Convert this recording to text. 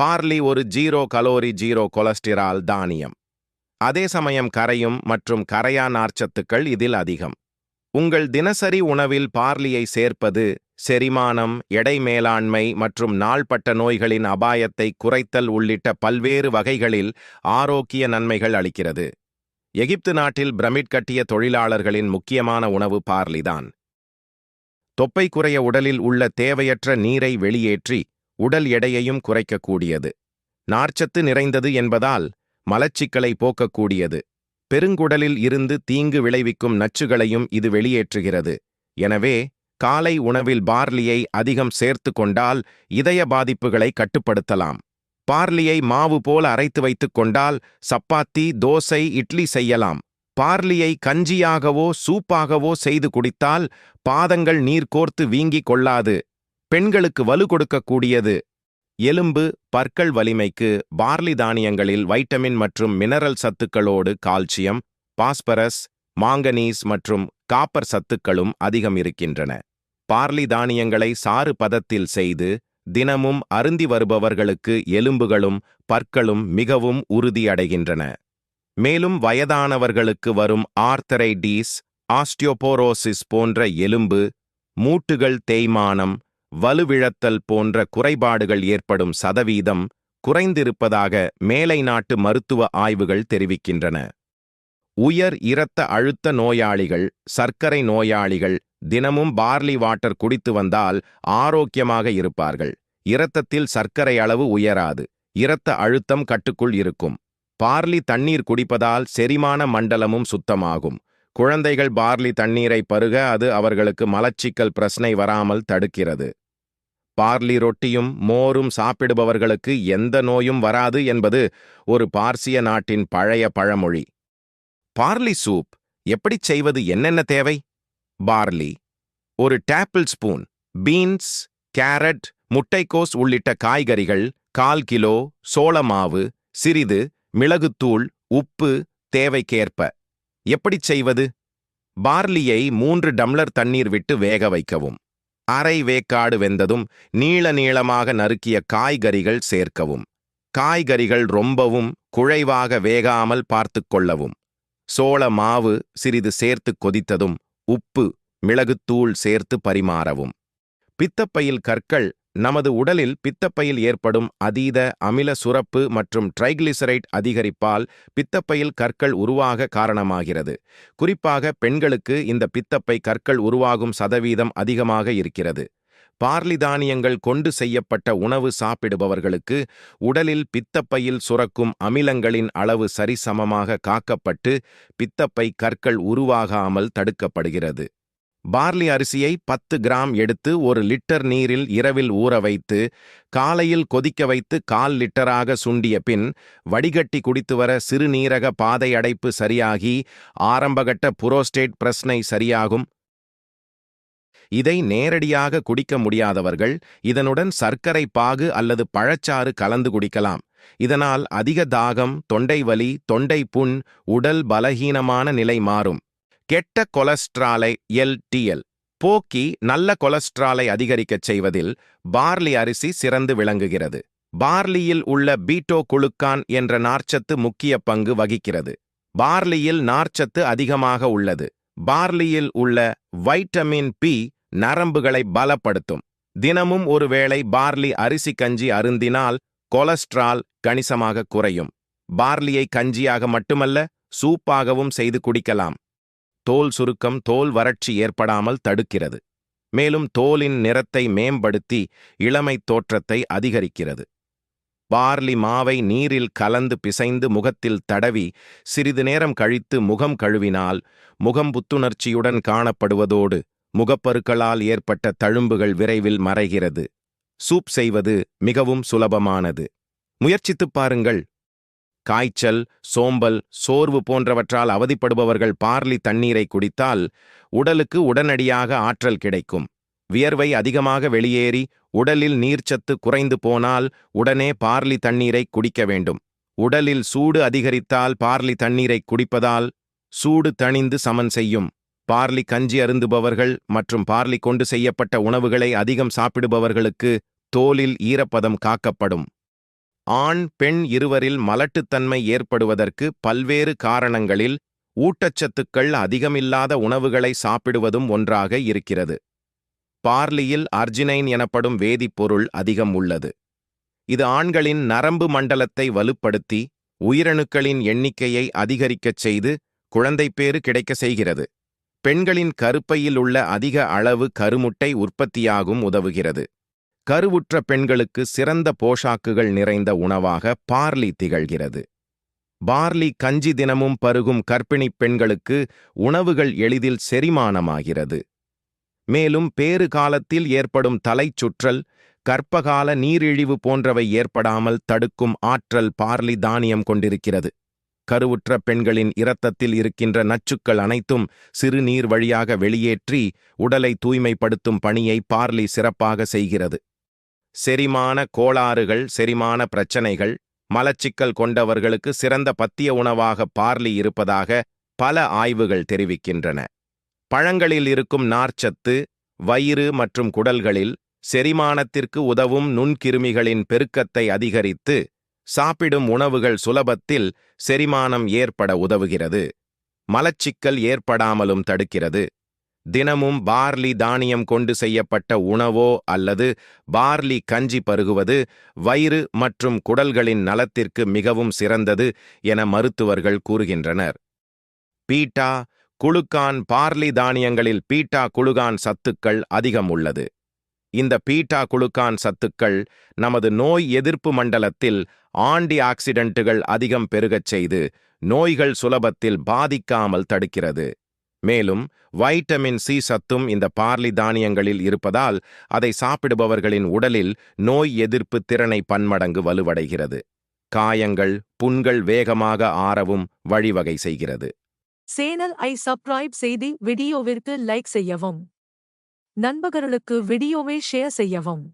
Barley ஒரு zero calorie zero cholesterol தானியம். அதே சமயம் கரையும் மற்றும் கரையா நார்ச்சத்துக்கள் இதில் அதிகம். உங்கள் தினசரி உணவில் பார்லியை சேர்ப்பது செரிமானம் எடை மேலாண்மை மற்றும் நாள்பட்ட நோய்களின் அபாயத்தை குறைத்தல் உள்ளிட்ட பல்வேறு வகைகளில் ஆரோக்கிய நன்மைகள் அளிக்கிறது. எகிப்து நாட்டில் பிரமிட் கட்டிய தொழிலாளர்களின் முக்கியமான உணவு பார்லிதான். தொப்பை குறைய உடலில் உள்ள தேவையற்ற நீரை வெளியேற்றி உடல் எடையையும் குறைக்கக்கூடியது. நார்ச்சத்து நிறைந்தது என்பதால் மலச்சிக்கலை போக்கக்கூடியது. பெருங்குடலில் இருந்து தீங்கு விளைவிக்கும் நச்சுகளையும் இது வெளியேற்றுகிறது. எனவே காலை உணவில் பார்லியை அதிகம் சேர்த்து கொண்டால் இதய பாதிப்புகளை கட்டுப்படுத்தலாம். பார்லியை மாவு போல அரைத்து வைத்துக் கொண்டால் சப்பாத்தி தோசை இட்லி செய்யலாம். பார்லியை கஞ்சியாகவோ சூப்பாகவோ செய்து குடித்தால் பாதங்கள் நீர் கோர்த்து வீங்கிக் கொள்ளாது. பெண்களுக்கு வலு கொடுக்கக்கூடியது. எலும்பு பற்கள் வலிமைக்கு பார்லி தானியங்களில் வைட்டமின் மற்றும் மினரல் சத்துக்களோடு கால்சியம் பாஸ்பரஸ் மாங்கனீஸ் மற்றும் காப்பர் சத்துக்களும் அதிகம் இருக்கின்றன. பார்லி தானியங்களை சாறு பதத்தில் செய்து தினமும் அருந்தி வருபவர்களுக்கு எலும்புகளும் பற்களும் மிகவும் உறுதியடைகின்றன. மேலும் வயதானவர்களுக்கு வரும் ஆர்த்தரைடீஸ் ஆஸ்டியோபோரோசிஸ் போன்ற எலும்பு மூட்டுகள் தேய்மானம் வலுவிழத்தல் போன்ற குறைபாடுகள் ஏற்படும் சதவீதம் குறைந்திருப்பதாக மேலை நாட்டு மருத்துவ ஆய்வுகள் தெரிவிக்கின்றன. உயர் இரத்த அழுத்த நோயாளிகள் சர்க்கரை நோயாளிகள் தினமும் பார்லி வாட்டர் குடித்து வந்தால் ஆரோக்கியமாக இருப்பார்கள். இரத்தத்தில் சர்க்கரை அளவு உயராது இரத்த அழுத்தம் கட்டுக்குள் இருக்கும். பார்லி தண்ணீர் குடிப்பதால் செரிமான மண்டலமும் சுத்தமாகும். குழந்தைகள் பார்லி தண்ணீரை பருக அது அவர்களுக்கு மலச்சிக்கல் பிரச்சனை வராமல் தடுக்கிறது. பார்லி ரொட்டியும் மோரும் சாப்பிடுபவர்களுக்கு எந்த நோயும் வராது என்பது ஒரு பார்சிய நாட்டின் பழைய பழமொழி. பார்லி சூப் எப்படி செய்வது என்னென்ன தேவை? பார்லி ஒரு டேப்பிள் ஸ்பூன் பீன்ஸ் கேரட் முட்டைக்கோஸ் உள்ளிட்ட காய்கறிகள் கால் கிலோ சோள மாவு சிறிது மிளகுத்தூள் உப்பு தேவைக்கேற்ப. எப்படி செய்வது? பார்லியை மூன்று டம்ளர் தண்ணீர் விட்டு வேக வைக்கவும். அரை வேக்காடு வெந்ததும் நீள நீளமாக நறுக்கிய காய்கறிகள் சேர்க்கவும். காய்கறிகள் ரொம்பவும் குழைவாக வேகாமல் பார்த்து கொள்ளவும். சோள மாவு சிறிது சேர்த்து கொதித்ததும் உப்பு மிளகுத்தூள் சேர்த்து பரிமாறவும். பித்தப்பையில் கற்கள் நமது உடலில் பித்தப்பையில் ஏற்படும் அதீத அமில சுரப்பு மற்றும் ட்ரைகிளிசரைட் அதிகரிப்பால் பித்தப்பையில் கற்கள் உருவாக காரணமாகிறது. குறிப்பாக பெண்களுக்கு இந்த பித்தப்பை கற்கள் உருவாகும் சதவீதம் அதிகமாக இருக்கிறது. பார்லி தானியங்கள் கொண்டு செய்யப்பட்ட உணவு சாப்பிடுபவர்களுக்கு உடலில் பித்தப்பையில் சுரக்கும் அமிலங்களின் அளவு சரிசமமாக காக்கப்பட்டு பித்தப்பை கற்கள் உருவாகாமல் தடுக்கப்படுகிறது. பார்லி அரிசியை பத்து கிராம் எடுத்து ஒரு லிட்டர் நீரில் இரவில் ஊற வைத்து காலையில் கொதிக்க வைத்து கால் லிட்டராக சுண்டிய பின் வடிகட்டி குடித்து வர சிறுநீரக பாதை அடைப்பு சரியாகி ஆரம்பகட்ட புரோஸ்டேட் பிரஸ்னை சரியாகும். இதை நேரடியாக குடிக்க முடியாதவர்கள் இதனுடன் சர்க்கரை பாகு அல்லது பழச்சாறு கலந்து குடிக்கலாம். இதனால் அதிக தாகம் தொண்டை வலி தொண்டை புண் உடல் பலகீனமான நிலை மாறும். கெட்ட கொலஸ்ட்ராலை எல்டிஎல் போக்கி நல்ல கொலஸ்ட்ராலை அதிகரிக்கச் செய்வதில் பார்லி அரிசி சிறந்து விளங்குகிறது. பார்லியில் உள்ள பீட்டோ குளுக்கான் என்ற நார்ச்சத்து முக்கிய பங்கு வகிக்கிறது. பார்லியில் நார்ச்சத்து அதிகமாக உள்ளது. பார்லியில் உள்ள வைட்டமின் பி நரம்புகளை பலப்படுத்தும். தினமும் ஒருவேளை பார்லி அரிசி கஞ்சி அருந்தினால் கொலஸ்ட்ரால் கணிசமாக குறையும். பார்லியை கஞ்சியாக மட்டுமல்ல சூப்பாகவும் செய்து குடிக்கலாம். தோல் சுருக்கம் தோல் வறட்சி ஏற்படாமல் தடுக்கிறது. மேலும் தோலின் நிறத்தை மேம்படுத்தி இளமை தோற்றத்தை அதிகரிக்கிறது. பார்லி மாவை நீரில் கலந்து பிசைந்து முகத்தில் தடவி சிறிது நேரம் கழித்து முகம் கழுவினால் முகம் புத்துணர்ச்சியுடன் காணப்படுவதோடு முகப்பருக்களால் ஏற்பட்ட தழும்புகள் விரைவில் மறைகிறது. சூப் செய்வது மிகவும் சுலபமானது. முயற்சித்துப் பாருங்கள். காய்ச்சல் சோம்பல் சோர்வு போன்றவற்றால் அவதிப்படுபவர்கள் பார்லி தண்ணீரை குடித்தால் உடலுக்கு உடனடியாக ஆற்றல் கிடைக்கும். வியர்வை அதிகமாக வெளியேறி உடலில் நீர்ச்சத்து குறைந்து போனால் உடனே பார்லி தண்ணீரை குடிக்க வேண்டும். உடலில் சூடு அதிகரித்தால் பார்லி தண்ணீரை குடிப்பதால் சூடு தணிந்து சமன் செய்யும். பார்லி கஞ்சி அருந்துபவர்கள் மற்றும் பார்லி கொண்டு செய்யப்பட்ட உணவுகளை அதிகம் சாப்பிடுபவர்களுக்கு தோலில் ஈரப்பதம் காக்கப்படும். ஆண் பெண் இருவரில் மலட்டுத்தன்மை ஏற்படுவதற்கு பல்வேறு காரணங்களில் ஊட்டச்சத்துக்கள் அதிகமில்லாத உணவுகளை சாப்பிடுவதும் ஒன்றாக இருக்கிறது. பார்லியில் அர்ஜினைன் எனப்படும் வேதிப்பொருள் அதிகம் உள்ளது. இது ஆண்களின் நரம்பு மண்டலத்தை வலுப்படுத்தி உயிரணுக்களின் எண்ணிக்கையை அதிகரிக்கச் செய்து குழந்தைப்பேறு கிடைக்க செய்கிறது. பெண்களின் கருப்பையில் உள்ள அதிக அளவு கருமுட்டை உற்பத்தியாகும் உதவுகிறது. கருவுற்ற பெண்களுக்கு சிறந்த போஷாக்குகள் நிறைந்த உணவாக பார்லி திகழ்கிறது. பார்லி கஞ்சி தினமும் பருகும் கர்ப்பிணிப் பெண்களுக்கு உணவுகள் எளிதில் செரிமானமாகிறது. மேலும் பேறு காலத்தில் ஏற்படும் தலைச்சுற்றல் கற்பகால நீரிழிவு போன்றவை ஏற்படாமல் தடுக்கும் ஆற்றல் பார்லி தானியம் கொண்டிருக்கிறது. கருவுற்ற பெண்களின் இரத்தத்தில் இருக்கின்ற நச்சுக்கள் அனைத்தும் சிறுநீர் வழியாக வெளியேற்றி உடலை தூய்மைப்படுத்தும் பணியை பார்லி சிறப்பாக செய்கிறது. செரிமான கோளாறுகள் செரிமான பிரச்சனைகள் மலச்சிக்கல் கொண்டவர்களுக்கு சிறந்த பத்திய உணவாக பார்லி இருப்பதாக பல ஆய்வுகள் தெரிவிக்கின்றன. பழங்களில் இருக்கும் நார்ச்சத்து வயிறு மற்றும் குடல்களில் செரிமானத்திற்கு உதவும் நுண்கிருமிகளின் பெருக்கத்தை அதிகரித்து சாப்பிடும் உணவுகள் சுலபத்தில் செரிமானம் ஏற்பட உதவுகிறது. மலச்சிக்கல் ஏற்படாமலும் தடுக்கிறது. தினமும் பார்லி தானியம் கொண்டு செய்யப்பட்ட உணவோ அல்லது பார்லி கஞ்சி பருகுவது வயிறு மற்றும் குடல்களின் நலத்திற்கு மிகவும் சிறந்தது என மருத்துவர்கள் கூறுகின்றனர். பீட்டா குளுக்கான் பார்லி தானியங்களில் பீட்டா குளுகான் சத்துக்கள் அதிகம் உள்ளது. இந்த பீட்டா குளுக்கான் சத்துக்கள் நமது நோய் எதிர்ப்பு மண்டலத்தில் ஆண்டி ஆக்சிடென்ட்டுகள் அதிகம் பெருகச் செய்து நோய்கள் சுலபத்தில் பாதிக்காமல் தடுக்கிறது. மேலும் வைட்டமின் சி சத்தும் இந்த பார்லி தானியங்களில் இருப்பதால் அதை சாப்பிடுபவர்களின் உடலில் நோய் எதிர்ப்பு திறனை பன்மடங்கு வலுவடைகிறது. காயங்கள் புண்கள் வேகமாக ஆறவும் வழிவகை செய்கிறது. சேனல் ஐ சப்ஸ்கிரைப் செய்து வீடியோவிற்கு லைக் செய்யவும். நண்பர்களுக்கு வீடியோவை ஷேர் செய்யவும்.